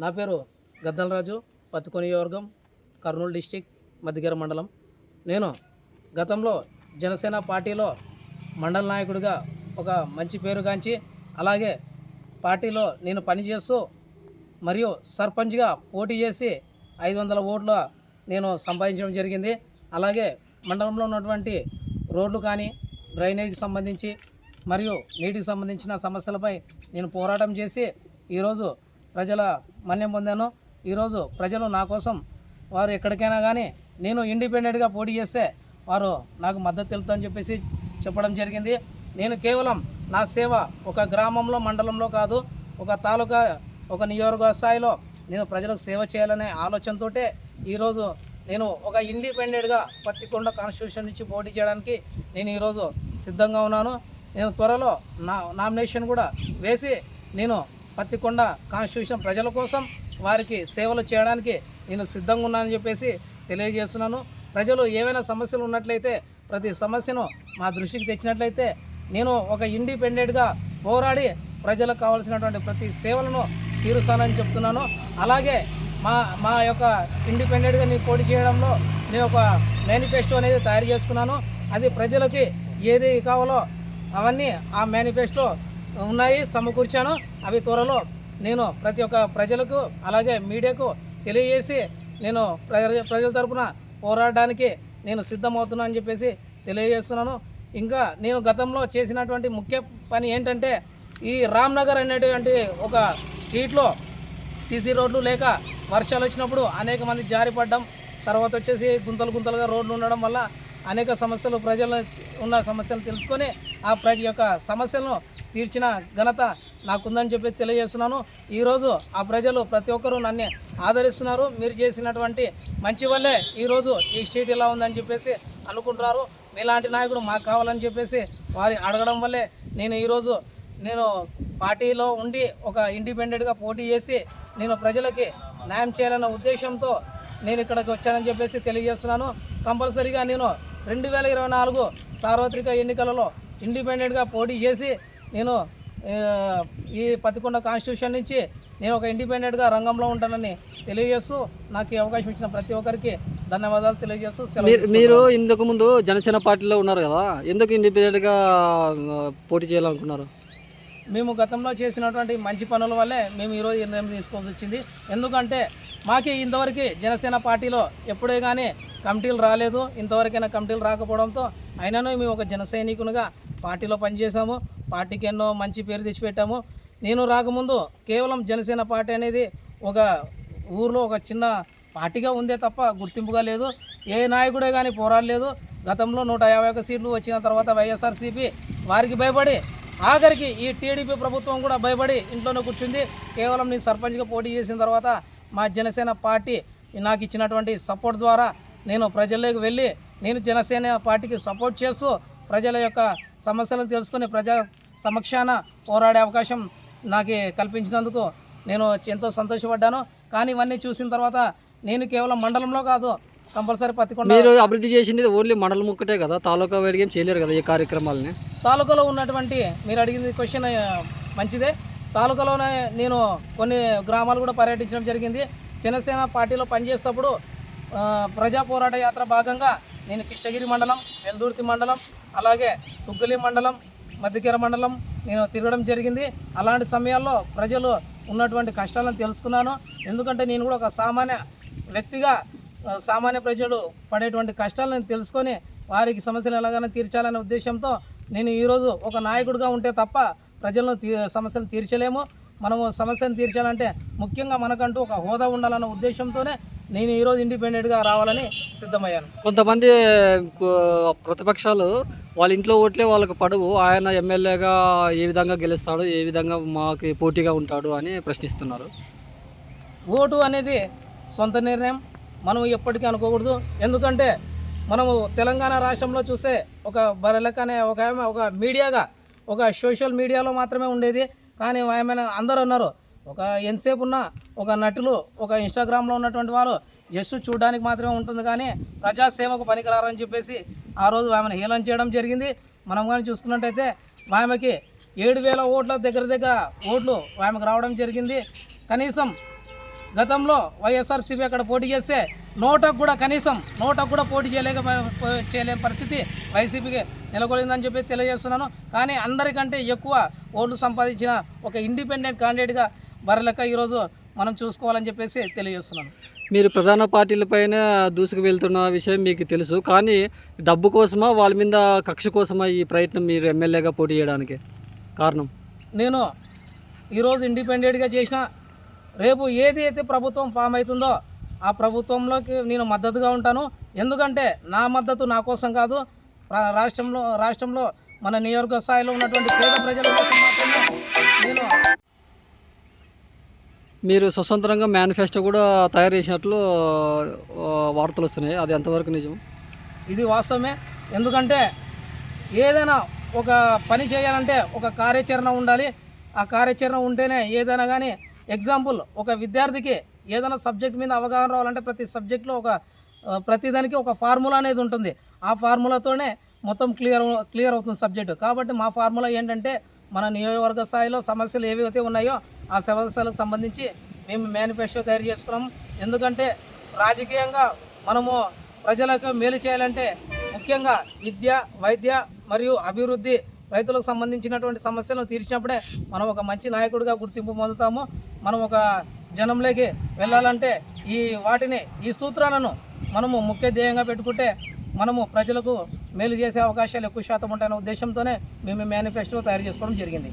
నా పేరు గద్దలరాజు పత్తికొని వర్గం కర్నూలు డిస్టిక్ మధ్యగిర మండలం. నేను గతంలో జనసేన పార్టీలో మండల నాయకుడిగా ఒక మంచి పేరుగాంచి అలాగే పార్టీలో నేను పనిచేస్తూ మరియు సర్పంచ్గా పోటీ చేసి ఐదు వందల ఓట్ల నేను సంపాదించడం జరిగింది. అలాగే మండలంలో ఉన్నటువంటి రోడ్లు కానీ డ్రైనేజీకి సంబంధించి మరియు నీటికి సంబంధించిన సమస్యలపై నేను పోరాటం చేసి ఈరోజు ప్రజల మన్యం పొందాను. ఈరోజు ప్రజలు నా కోసం వారు ఎక్కడికైనా కానీ నేను ఇండిపెండెంట్గా పోటీ చేస్తే వారు నాకు మద్దతు తెలుపుతామని చెప్పేసి చెప్పడం జరిగింది. నేను కేవలం నా సేవ ఒక గ్రామంలో మండలంలో కాదు ఒక తాలూకా ఒక నియోజక స్థాయిలో నేను ప్రజలకు సేవ చేయాలనే ఆలోచనతోటే ఈరోజు నేను ఒక ఇండిపెండెంట్గా పత్తికొండ కాన్స్టిట్యూషన్ నుంచి పోటీ చేయడానికి నేను ఈరోజు సిద్ధంగా ఉన్నాను. నేను త్వరలో నా నామినేషన్ కూడా వేసి నేను పత్తికొండ కాన్స్టిట్యూషన్ ప్రజల కోసం వారికి సేవలు చేయడానికి నేను సిద్ధంగా ఉన్నానని చెప్పేసి తెలియజేస్తున్నాను. ప్రజలు ఏవైనా సమస్యలు ఉన్నట్లయితే ప్రతి సమస్యను మా దృష్టికి తెచ్చినట్లయితే నేను ఒక ఇండిపెండెంట్గా పోరాడి ప్రజలకు కావాల్సినటువంటి ప్రతి సేవలను తీరుస్తానని చెప్తున్నాను. అలాగే మా మా యొక్క ఇండిపెండెంట్గా నేను పోటీ చేయడంలో నేను ఒక మేనిఫెస్టో అనేది తయారు చేసుకున్నాను. అది ప్రజలకి ఏది కావాలో అవన్నీ ఆ మేనిఫెస్టో ఉన్నాయి సమకూర్చాను. అవి త్వరలో నేను ప్రతి ఒక్క ప్రజలకు అలాగే మీడియాకు తెలియజేసి నేను ప్రజల ప్రజల తరపున పోరాడడానికి నేను సిద్ధమవుతున్నాను అని చెప్పేసి తెలియజేస్తున్నాను. ఇంకా నేను గతంలో చేసినటువంటి ముఖ్య పని ఏంటంటే ఈ రామ్నగర్ అనేటువంటి ఒక స్ట్రీట్లో సీసీ రోడ్లు లేక వర్షాలు వచ్చినప్పుడు అనేక మంది జారిపడ్డం తర్వాత వచ్చేసి గుంతలు గుంతలుగా రోడ్లు ఉండడం వల్ల అనేక సమస్యలు ప్రజల ఉన్న సమస్యలు తెలుసుకొని ఆ ప్రజ యొక్క సమస్యలను తీర్చిన ఘనత నాకుందని చెప్పి తెలియజేస్తున్నాను. ఈరోజు ఆ ప్రజలు ప్రతి ఒక్కరూ నన్ను ఆదరిస్తున్నారు. మీరు చేసినటువంటి మంచి వల్లే ఈరోజు ఈ స్ట్రీట్ ఇలా ఉందని చెప్పేసి అనుకుంటున్నారు. మీలాంటి నాయకుడు మాకు కావాలని చెప్పేసి వారి అడగడం వల్లే నేను ఈరోజు నేను పార్టీలో ఉండి ఒక ఇండిపెండెంట్గా పోటీ చేసి నేను ప్రజలకి న్యాయం చేయాలన్న ఉద్దేశంతో నేను ఇక్కడికి వచ్చానని చెప్పేసి తెలియజేస్తున్నాను. కంపల్సరీగా నేను రెండు వేల ఇరవై నాలుగు సార్వత్రిక ఎన్నికలలో ఇండిపెండెంట్గా పోటీ చేసి నేను ఈ పత్తికొండ కాన్స్టిట్యూషన్ నుంచి నేను ఒక ఇండిపెండెంట్గా రంగంలో ఉంటానని తెలియజేస్తూ నాకు ఈ అవకాశం ఇచ్చిన ప్రతి ఒక్కరికి ధన్యవాదాలు తెలియజేస్తూ మీరు తీసుకుంటున్నాను. మీరు ఇంతకు ముందు జనసేన పార్టీలో ఉన్నారు కదా ఎందుకు ఇండిపెండెంట్గా పోటీ చేయాలనుకున్నారు మేము గతంలో చేసినటువంటి మంచి పనుల వల్లే మేము ఈరోజు నిర్ణయం తీసుకోవాల్సి వచ్చింది. ఎందుకంటే మాకి ఇంతవరకు జనసేన పార్టీలో ఎప్పుడే కానీ కమిటీలు రాలేదు. ఇంతవరకైనా కమిటీలు రాకపోవడంతో అయినను మేము ఒక జన సైనికునిగా పార్టీలో పనిచేసాము పార్టీకి ఎన్నో మంచి పేరు తెచ్చిపెట్టాము. నేను రాకముందు కేవలం జనసేన పార్టీ అనేది ఒక ఊర్లో ఒక చిన్న పార్టీగా ఉందే తప్ప గుర్తింపుగా లేదు. ఏ నాయకుడే కానీ పోరాడలేదు. గతంలో నూట యాభై ఒక సీట్లు వచ్చిన తర్వాత వైఎస్ఆర్సీపీ వారికి భయపడి ఆఖరికి ఈ టీడీపీ ప్రభుత్వం కూడా భయపడి ఇంట్లోనే కూర్చుంది. కేవలం నేను సర్పంచ్గా పోటీ చేసిన తర్వాత మా జనసేన పార్టీ నాకు ఇచ్చినటువంటి సపోర్ట్ ద్వారా నేను ప్రజల్లోకి వెళ్ళి నేను జనసేన పార్టీకి సపోర్ట్ చేస్తూ ప్రజల యొక్క సమస్యలను తెలుసుకొని ప్రజా సమక్షాన పోరాడే అవకాశం నాకు కల్పించినందుకు నేను ఎంతో సంతోషపడ్డాను. కానీ ఇవన్నీ చూసిన తర్వాత నేను కేవలం మండలంలో కాదు కంపల్సరీ పత్తికొండ మీరు అభివృద్ధి చేసింది ఓన్లీ మండలం ఒక్కటే కదా తాలూకా ఏం చేయలేరు కదా ఈ కార్యక్రమాలని? తాలూకాలో ఉన్నటువంటి మీరు అడిగింది క్వశ్చన్ మంచిదే. తాలూకాలోనే నేను కొన్ని గ్రామాలు కూడా పర్యటించడం జరిగింది. జనసేన పార్టీలో పనిచేసేటప్పుడు ప్రజా పోరాట యాత్ర భాగంగా నేను కృష్ణగిరి మండలం వెల్దుర్తి మండలం అలాగే తుగ్గలి మండలం మధ్యకెర మండలం నేను తిరగడం జరిగింది. అలాంటి సమయాల్లో ప్రజలు ఉన్నటువంటి కష్టాలను తెలుసుకున్నాను. ఎందుకంటే నేను కూడా ఒక సామాన్య వ్యక్తిగా సామాన్య ప్రజలు పడేటువంటి కష్టాలను తెలుసుకొని వారికి సమస్యలు ఎలాగైనా తీర్చాలనే ఉద్దేశంతో నేను ఈరోజు ఒక నాయకుడిగా ఉంటే తప్ప ప్రజలను తీ సమస్యలు తీర్చలేము. మనము సమస్యను తీర్చాలంటే ముఖ్యంగా మనకంటూ ఒక హోదా ఉండాలన్న ఉద్దేశంతోనే నేను ఈరోజు ఇండిపెండెంట్గా రావాలని సిద్ధమయ్యాను. కొంతమంది ప్రతిపక్షాలు వాళ్ళ ఇంట్లో ఓట్లే వాళ్ళకి పడవు. ఆయన ఎమ్మెల్యేగా ఏ విధంగా గెలుస్తాడు ఏ విధంగా మాకు పోటీగా ఉంటాడు అని ప్రశ్నిస్తున్నారు. ఓటు అనేది సొంత నిర్ణయం. మనం ఎప్పటికీ అనుకోకూడదు. ఎందుకంటే మనము తెలంగాణ రాష్ట్రంలో చూస్తే ఒక బరలెక్క అనే ఒక ఆమె ఒక మీడియాగా ఒక సోషల్ మీడియాలో మాత్రమే ఉండేది. కానీ ఆమె అందరూ ఉన్నారు ఒక ఎంతసేపు ఉన్న ఒక నటులు ఒక ఇన్స్టాగ్రామ్లో ఉన్నటువంటి వారు జస్ట్ చూడడానికి మాత్రమే ఉంటుంది కానీ ప్రజాసేవకు పనికిరారని చెప్పేసి ఆ రోజు ఆమెను హీలం చేయడం జరిగింది. మనం కానీ చూసుకున్నట్టయితే ఆమెకి ఏడు వేల ఓట్ల దగ్గర దగ్గర ఓట్లు ఆమెకు రావడం జరిగింది. కనీసం గతంలో వైఎస్ఆర్సీపీ అక్కడ పోటీ చేస్తే నోటకు కూడా కనీసం నోటకు కూడా పోటీ చేయలేక చేయలేని పరిస్థితి వైసీపీకి నెలకొలిందని చెప్పి తెలియజేస్తున్నాను. కానీ అందరికంటే ఎక్కువ ఓట్లు సంపాదించిన ఒక ఇండిపెండెంట్ క్యాండిడేట్గా బరలెక్క ఈరోజు మనం చూసుకోవాలని చెప్పేసి తెలియజేస్తున్నాను. మీరు ప్రధాన పార్టీలపైన దూసుకు వెళ్తున్న విషయం మీకు తెలుసు. కానీ డబ్బు కోసమా వాళ్ళ మీద కక్ష కోసమా ఈ ప్రయత్నం మీరు ఎమ్మెల్యేగా పోటీ చేయడానికి? కారణం? నేను ఈరోజు ఇండిపెండెంట్గా చేసిన రేపు ఏది అయితే ప్రభుత్వం ఫామ్ అవుతుందో ఆ ప్రభుత్వంలోకి నేను మద్దతుగా ఉంటాను. ఎందుకంటే నా మద్దతు నా కోసం కాదు రాష్ట్రంలో రాష్ట్రంలో మన నియోజక స్థాయిలో ఉన్నటువంటి పేద ప్రజల కోసం మాత్రమే నేను మీరు స్వతంత్రంగా మేనిఫెస్టో కూడా తయారు చేసినట్లు వార్తలు వస్తున్నాయి. అది ఎంతవరకు నిజం? ఇది వాస్తవమే. ఎందుకంటే ఏదైనా ఒక పని చేయాలంటే ఒక కార్యాచరణ ఉండాలి. ఆ కార్యాచరణ ఉంటేనే ఏదైనా కానీ ఎగ్జాంపుల్ ఒక విద్యార్థికి ఏదైనా సబ్జెక్ట్ మీద అవగాహన రావాలంటే ప్రతి సబ్జెక్ట్లో ఒక ప్రతిదానికి ఒక ఫార్ములా అనేది ఉంటుంది. ఆ ఫార్ములాతోనే మొత్తం క్లియర్ క్లియర్ అవుతుంది సబ్జెక్టు కాబట్టి మా ఫార్ములా ఏంటంటే మన నియోజకవర్గ స్థాయిలో సమస్యలు ఏవైతే ఉన్నాయో ఆ సమస్యలకు సంబంధించి మేము మేనిఫెస్టో తయారు చేసుకున్నాము ఎందుకంటే రాజకీయంగా మనము ప్రజలకు మేలు చేయాలంటే ముఖ్యంగా విద్య వైద్య మరియు అభివృద్ధి రైతులకు సంబంధించినటువంటి సమస్యలను తీర్చినప్పుడే మనం ఒక మంచి నాయకుడిగా గుర్తింపు పొందుతాము. మనం ఒక జనంలోకి వెళ్ళాలంటే ఈ వాటిని ఈ సూత్రాలను మనము ముఖ్య ధ్యేయంగా పెట్టుకుంటే మనము ప్రజలకు మేలు చేసే అవకాశాలు ఎక్కువ శాతం ఉంటాయనే ఉద్దేశంతోనే మేము మేనిఫెస్టో తయారు చేసుకోవడం జరిగింది.